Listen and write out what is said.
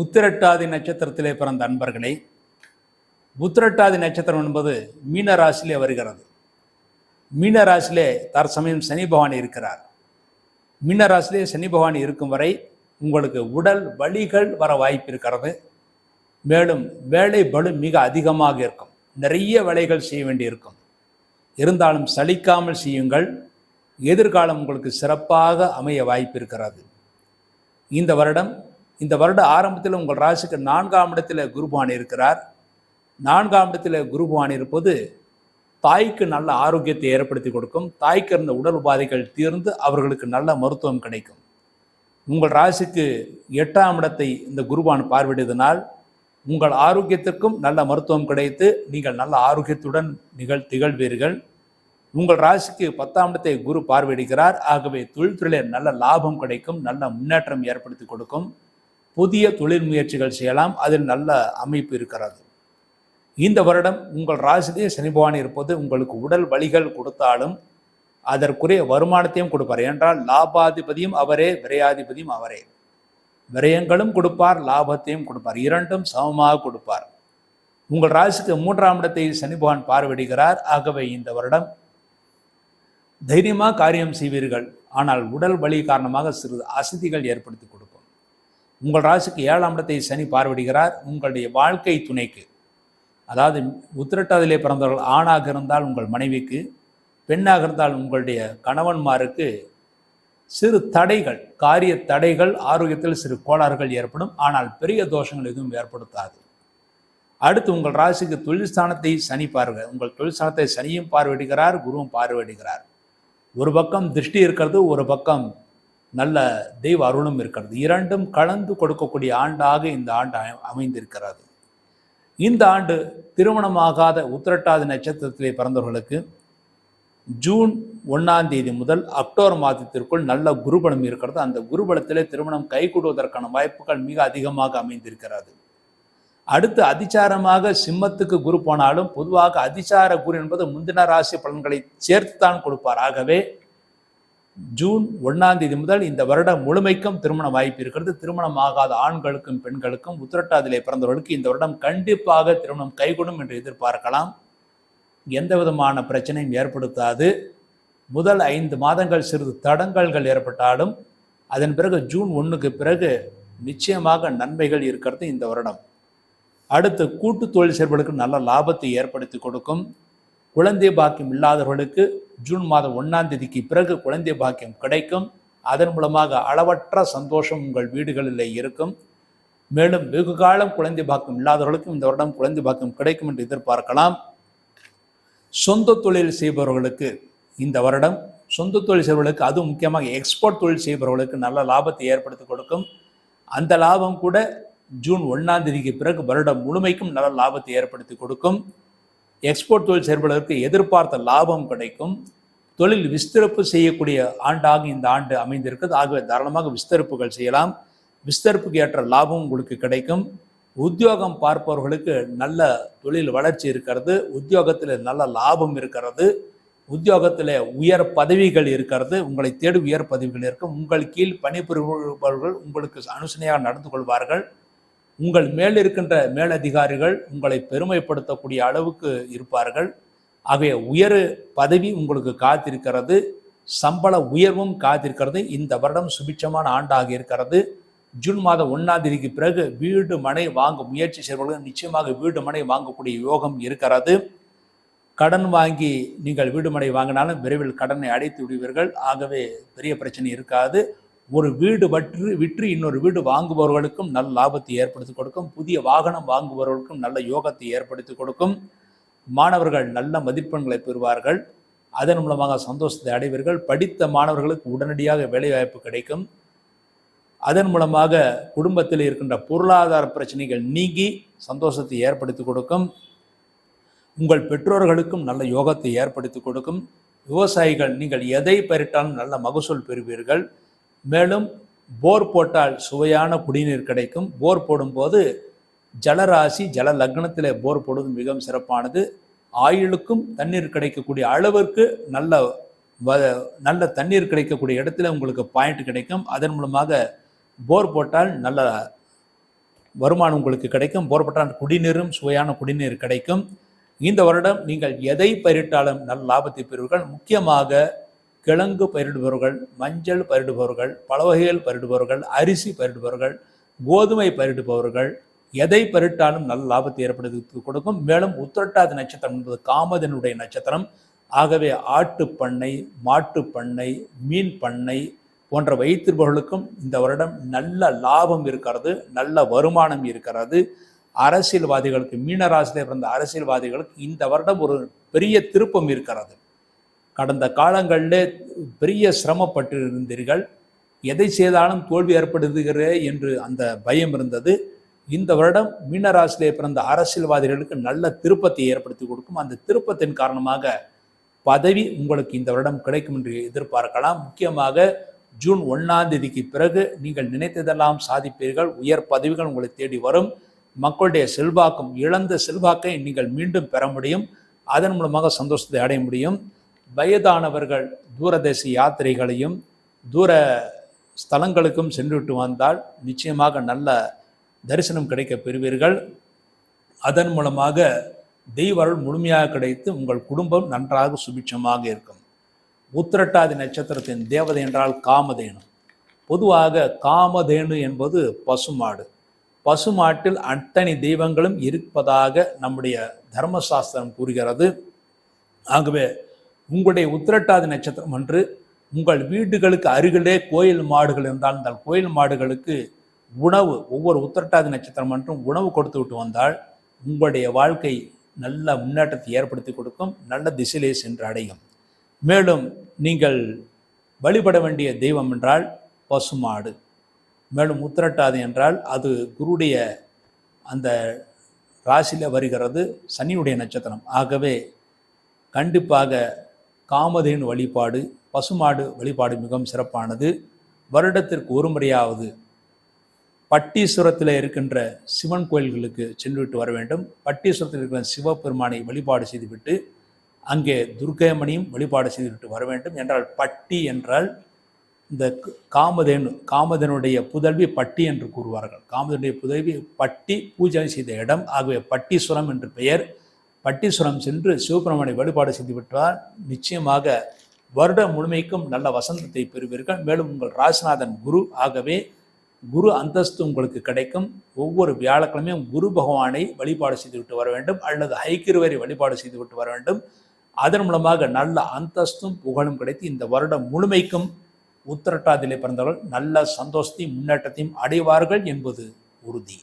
உத்திரட்டாதி நட்சத்திரத்திலே பிறந்த அன்பர்களே உத்திரட்டாதி நட்சத்திரம் என்பது மீன ராசியிலே வருகிறது. மீன ராசியிலே தற்சமயம் சனி பகவான் இருக்கிறார். மீன ராசியிலே சனி பகவான் இருக்கும் வரை உங்களுக்கு உடல் வலிகள் வர வாய்ப்பு இருக்கிறது. மேலும் வேலை பலு மிக அதிகமாக இருக்கும். நிறைய வேலைகள் செய்ய வேண்டியிருக்கும் இருந்தாலும் சலிக்காமல் செய்யுங்கள். எதிர்காலம் உங்களுக்கு சிறப்பாக அமைய வாய்ப்பு இருக்கிறது. இந்த வருடம் இந்த வருட ஆரம்பத்தில் உங்கள் ராசிக்கு நான்காம் இடத்தில் குருபான் இருக்கிறார். நான்காம் இடத்தில் குருபான் இருப்பது தாய்க்கு நல்ல ஆரோக்கியத்தை ஏற்படுத்தி கொடுக்கும். தாய்க்கு இருந்த உடல் உபாதைகள் தீர்ந்து அவர்களுக்கு நல்ல மருத்துவம் கிடைக்கும். உங்கள் ராசிக்கு எட்டாம் இடத்தை இந்த குருபான் பார்வையிடுவதனால் உங்கள் ஆரோக்கியத்திற்கும் நல்ல மருத்துவம் கிடைத்து நீங்கள் நல்ல ஆரோக்கியத்துடன் நிகழ் திகழ்வீர்கள். உங்கள் ராசிக்கு பத்தாம் இடத்தை குரு பார்வையிடுகிறார். ஆகவே தொழில்துறையில் நல்ல லாபம் கிடைக்கும். நல்ல முன்னேற்றம் ஏற்படுத்தி கொடுக்கும். புதிய தொழில் முயற்சிகள் செய்யலாம். அதில் நல்ல அமைப்பு இருக்கிறது. இந்த வருடம் உங்கள் ராசிலேயே சனி பகவான் இருப்பது உங்களுக்கு உடல் வலிகள் கொடுத்தாலும் அதற்குரிய வருமானத்தையும் கொடுப்பார். என்றால் லாபாதிபதியும் அவரே விரையாதிபதியும் அவரே. விரயங்களும் கொடுப்பார் லாபத்தையும் கொடுப்பார். இரண்டும் சமமாக கொடுப்பார். உங்கள் ராசிக்கு மூன்றாம் இடத்தை சனி பகவான் பார்வையிடுகிறார். ஆகவே இந்த வருடம் தைரியமாக காரியம் செய்வீர்கள். ஆனால் உடல் வலி காரணமாக சிறிது அசதிகள் ஏற்படுத்தி கொடுக்கும். உங்கள் ராசிக்கு ஏழாம் இடத்தை சனி பார்வையிடுகிறார். உங்களுடைய வாழ்க்கை துணைக்கு. அதாவது உத்திரட்டாதிலே பிறந்தவர்கள் ஆணாக இருந்தால் உங்கள் மனைவிக்கு பெண்ணாக இருந்தால் உங்களுடைய கணவன்மாருக்கு சிறு தடைகள் காரிய தடைகள் ஆரோக்கியத்தில் சிறு கோளாறுகள் ஏற்படும். ஆனால் பெரிய தோஷங்கள் எதுவும் ஏற்படுத்தாது. அடுத்து உங்கள் ராசிக்கு தொழில்ஸ்தானத்தை சனி பார்வை உங்கள் தொழில்ஸ்தானத்தை சனியும் பார்வையிடுகிறார் குருவும் பார்வையிடுகிறார். ஒரு பக்கம் திருஷ்டி இருக்கிறது ஒரு பக்கம் நல்ல தெய்வ அருளும் இருக்கிறது. இரண்டும் கலந்து கொடுக்கக்கூடிய ஆண்டாக இந்த ஆண்டு அமை- அமைந்திருக்கிறது. இந்த ஆண்டு திருமணமாகாத உத்திரட்டாதி நட்சத்திரத்திலே பிறந்தவர்களுக்கு ஜூன் ஒன்றாம் தேதி முதல் அக்டோபர் மாதத்திற்குள் நல்ல குருபலம் இருக்கிறது. அந்த குருபலத்திலே திருமணம் கைகூடுவதற்கான வாய்ப்புகள் மிக அதிகமாக அமைந்திருக்கிறது. அடுத்து அதிசாரமாக சிம்மத்துக்கு குரு போனாலும் பொதுவாக அதிசார குரு என்பது முந்தின ராசி பலன்களை சேர்த்துத்தான் கொடுப்பார். ஆகவே ஜூன் ஒன்றாம் தேதி முதல் இந்த வருடம் முழுமைக்கும் திருமண வாய்ப்பு இருக்கிறது. திருமணம் ஆகாத ஆண்களுக்கும் பெண்களுக்கும் உத்திரட்டாதிலே பிறந்தவர்களுக்கு இந்த வருடம் கண்டிப்பாக திருமணம் கைகூடும் என்று எதிர்பார்க்கலாம். எந்த விதமான பிரச்சனையும் ஏற்படுத்தாது. முதல் ஐந்து மாதங்கள் சிறிது தடங்கல்கள் ஏற்பட்டாலும் அதன் பிறகு ஜூன் ஒன்றுக்கு பிறகு நிச்சயமாக நன்மைகள் இருக்கிறது இந்த வருடம். அடுத்து கூட்டு தொழில் செயல்படுக்கு நல்ல லாபத்தை ஏற்படுத்தி கொடுக்கும். குழந்தை பாக்கியம் இல்லாதவர்களுக்கு ஜூன் மாதம் ஒன்றாம் தேதிக்கு பிறகு குழந்தை பாக்கியம் கிடைக்கும். அதன் மூலமாக அளவற்ற சந்தோஷம் உங்கள் வீடுகளில் இருக்கும். மேலும் வெகு காலம் குழந்தை பாக்கியம் இல்லாதவர்களுக்கும் இந்த வருடம் குழந்தை பாக்கியம் கிடைக்கும் என்று எதிர்பார்க்கலாம். சொந்த தொழில் செய்பவர்களுக்கு இந்த வருடம் சொந்த தொழில் செய்பவர்களுக்கு அதுவும் முக்கியமாக எக்ஸ்போர்ட் தொழில் செய்பவர்களுக்கு நல்ல லாபத்தை ஏற்படுத்தி கொடுக்கும். அந்த லாபம் கூட ஜூன் ஒன்றாம் தேதிக்கு பிறகு வருடம் முழுமைக்கும் நல்ல லாபத்தை ஏற்படுத்தி கொடுக்கும். எக்ஸ்போர்ட் தொழில் செய்பவர்களுக்கு எதிர்பார்த்த லாபம் கிடைக்கும். தொழில் விஸ்தரிப்பு செய்யக்கூடிய ஆண்டாக இந்த ஆண்டு அமைந்திருக்கிறது. ஆகவே தாராளமாக விஸ்தரிப்புகள் செய்யலாம். விஸ்தரிப்புக்கு ஏற்ற லாபம் உங்களுக்கு கிடைக்கும். உத்தியோகம் பார்ப்பவர்களுக்கு நல்ல தொழில் வளர்ச்சி இருக்கிறது. உத்தியோகத்தில் நல்ல லாபம் இருக்கிறது. உத்தியோகத்தில் உயர் பதவிகள் இருக்கிறது. உங்களை தேடி உயர் பதவிகள் இருக்கும். உங்கள் கீழ் பணிபுரிபவர்கள் உங்களுக்கு அனுசனையாக நடந்து கொள்வார்கள். உங்கள் மேல் இருக்கின்ற மேலதிகாரிகள் உங்களை பெருமைப்படுத்தக்கூடிய அளவுக்கு இருப்பார்கள். ஆகவே உயர் பதவி உங்களுக்கு காத்திருக்கிறது. சம்பள உயர்வும் காத்திருக்கிறது. இந்த வருடம் சுபிட்சமான ஆண்டாக இருக்கிறது. ஜூன் மாதம் ஒன்றாம் தேதிக்கு பிறகு வீடு மனை வாங்க முயற்சி செய்பவர்கள் நிச்சயமாக வீடு மனை வாங்கக்கூடிய யோகம் இருக்கிறது. கடன் வாங்கி நீங்கள் வீடு மனை வாங்கினாலும் விரைவில் கடனை அடைத்து விடுவீர்கள். ஆகவே பெரிய பிரச்சனை இருக்காது. ஒரு வீடு வற்று விற்று இன்னொரு வீடு வாங்குபவர்களுக்கும் நல்ல லாபத்தை ஏற்படுத்தி கொடுக்கும். புதிய வாகனம் வாங்குபவர்களுக்கும் நல்ல யோகத்தை ஏற்படுத்தி கொடுக்கும். மாணவர்கள் நல்ல மதிப்பெண்களை பெறுவார்கள். அதன் மூலமாக சந்தோஷத்தை அடைவீர்கள். படித்த மாணவர்களுக்கு உடனடியாக வேலைவாய்ப்பு கிடைக்கும். அதன் மூலமாக குடும்பத்தில் இருக்கின்ற பொருளாதார பிரச்சனைகள் நீங்கி சந்தோஷத்தை ஏற்படுத்தி கொடுக்கும். உங்கள் பெற்றோர்களுக்கும் நல்ல யோகத்தை ஏற்படுத்தி கொடுக்கும். விவசாயிகள் நீங்கள் எதை பயிரிட்டாலும் நல்ல மகசூல் பெறுவீர்கள். மேலும் போர் போட்டால் சுவையான குடிநீர் கிடைக்கும். போர் போடும்போது ஜலராசி ஜல லக்னத்தில் போர் போடுவது மிகவும் சிறப்பானது. ஆயுளுக்கும் தண்ணீர் கிடைக்கக்கூடிய அளவிற்கு நல்ல வ நல்ல தண்ணீர் கிடைக்கக்கூடிய இடத்துல உங்களுக்கு பாயிண்ட் கிடைக்கும். அதன் மூலமாக போர் போட்டால் நல்ல வருமானம் உங்களுக்கு கிடைக்கும். போர் போட்டால் குடிநீரும் சுவையான குடிநீர் கிடைக்கும். இந்த வருடம் நீங்கள் எதை பயிரிட்டாலும் நல்ல லாபத்தை பெறுவீர்கள். முக்கியமாக கிழங்கு பயிரிடுபவர்கள் மஞ்சள் பயிரிடுபவர்கள் பல வகைகள் பயிரிடுபவர்கள் அரிசி பயிரிடுபவர்கள் கோதுமை பயிரிடுபவர்கள் எதை பயிரிட்டாலும் நல்ல லாபத்தை ஏற்படுத்தி கொடுக்கும். மேலும் உத்திரட்டாதி நட்சத்திரம் என்பது காமதனுடைய நட்சத்திரம். ஆகவே ஆட்டுப் பண்ணை மாட்டு பண்ணை மீன் பண்ணை போன்ற வைத்திருப்பவர்களுக்கும் இந்த வருடம் நல்ல லாபம் இருக்கிறது நல்ல வருமானம் இருக்கிறது. அரசியல்வாதிகளுக்கு மீனராசியிலே பிறந்த அரசியல்வாதிகளுக்கு இந்த வருடம் ஒரு பெரிய திருப்பம் இருக்கிறது. கடந்த காலங்களிலே பெரிய சிரமப்பட்டு இருந்தீர்கள் எதை செய்தாலும் தோல்வி ஏற்படுத்துகிறே என்று அந்த பயம் இருந்தது. இந்த வருடம் மீனராசிலே பிறந்த அரசியல்வாதிகளுக்கு நல்ல திருப்பத்தை ஏற்படுத்தி கொடுக்கும். அந்த திருப்பத்தின் காரணமாக பதவி உங்களுக்கு இந்த வருடம் கிடைக்கும் என்று எதிர்பார்க்கலாம். முக்கியமாக ஜூன் ஒன்றாம் தேதிக்கு பிறகு நீங்கள் நினைத்ததெல்லாம் சாதிப்பீர்கள். உயர் பதவிகள் உங்களை தேடி வரும். மக்களுடைய செல்வாக்கும் இழந்த செல்வாக்கை நீங்கள் மீண்டும் பெற முடியும். அதன் மூலமாக சந்தோஷத்தை அடைய முடியும். வயதானவர்கள் தூரதேச யாத்திரைகளையும் தூர ஸ்தலங்களுக்கும் சென்றுவிட்டு வந்தால் நிச்சயமாக நல்ல தரிசனம் கிடைக்க பெறுவீர்கள். அதன் மூலமாக தெய்வ அருள் முழுமையாக கிடைத்து உங்கள் குடும்பம் நன்றாக சுபிட்சமாக இருக்கும். உத்திரட்டாதி நட்சத்திரத்தின் தேவதை என்றால் காமதேனு. பொதுவாக காமதேனு என்பது பசுமாடு. பசுமாட்டில் அத்தனை தெய்வங்களும் இருப்பதாக நம்முடைய தர்மசாஸ்திரம் கூறுகிறது. ஆகவே உங்களுடைய உத்திரட்டாதி நட்சத்திரம் அன்று உங்கள் வீடுகளுக்கு அருகிலே கோயில் மாடுகள் இருந்தால் இந்த கோயில் மாடுகளுக்கு உணவு ஒவ்வொரு உத்திரட்டாதி நட்சத்திரம் அன்றும் உணவு கொடுத்து விட்டு வந்தால் உங்களுடைய வாழ்க்கை நல்ல முன்னேற்றத்தை ஏற்படுத்தி கொடுக்கும் நல்ல திசையிலே சென்று அடையும். மேலும் நீங்கள் வழிபட வேண்டிய தெய்வம் என்றால் பசுமாடு மேலும் உத்திரட்டாது என்றால் அது குருடைய அந்த ராசியில் வருகிறது சனியுடைய நட்சத்திரம். ஆகவே கண்டிப்பாக காமதேனு வழிபாடு பசுமாடு வழிபாடு மிகவும் சிறப்பானது. வருடத்திற்கு ஒரு முறையாவது பட்டீஸ்வரத்தில் இருக்கின்ற சிவன் கோயில்களுக்கு சென்றுவிட்டு வர வேண்டும். பட்டீஸ்வரத்தில் இருக்கிற சிவபெருமானை வழிபாடு செய்துவிட்டு அங்கே துர்க்கைமணியும் வழிபாடு செய்துவிட்டு வர வேண்டும். என்றால் பட்டி என்றால் இந்த காமதேனு காமதனுடைய புதல்வி பட்டி என்று கூறுவார்கள். காமதனுடைய புதல்வி பட்டி பூஜை செய்த இடம். ஆகவே பட்டீஸ்வரம் என்று பெயர். பட்டீஸ்வரம் சென்று சிவபெருமானை வழிபாடு செய்து விட்டால் நிச்சயமாக வருடம் முழுமைக்கும் நல்ல வசந்தத்தை பெறுவீர்கள். மேலும் உங்கள் ராசிநாதன் குரு ஆகவே குரு அந்தஸ்து உங்களுக்கு கிடைக்கும். ஒவ்வொரு வியாழக்கிழமையும் குரு பகவானை வழிபாடு செய்துவிட்டு வர வேண்டும். அல்லது ஹைக்கிருவரை வழிபாடு செய்துவிட்டு வர வேண்டும். அதன் மூலமாக நல்ல அந்தஸ்தும் புகழும் கிடைத்து இந்த வருடம் முழுமைக்கும் உத்திரட்டாதிலே பிறந்தவர்கள் நல்ல சந்தோஷத்தையும் முன்னேற்றத்தையும் அடைவார்கள் என்பது உறுதி.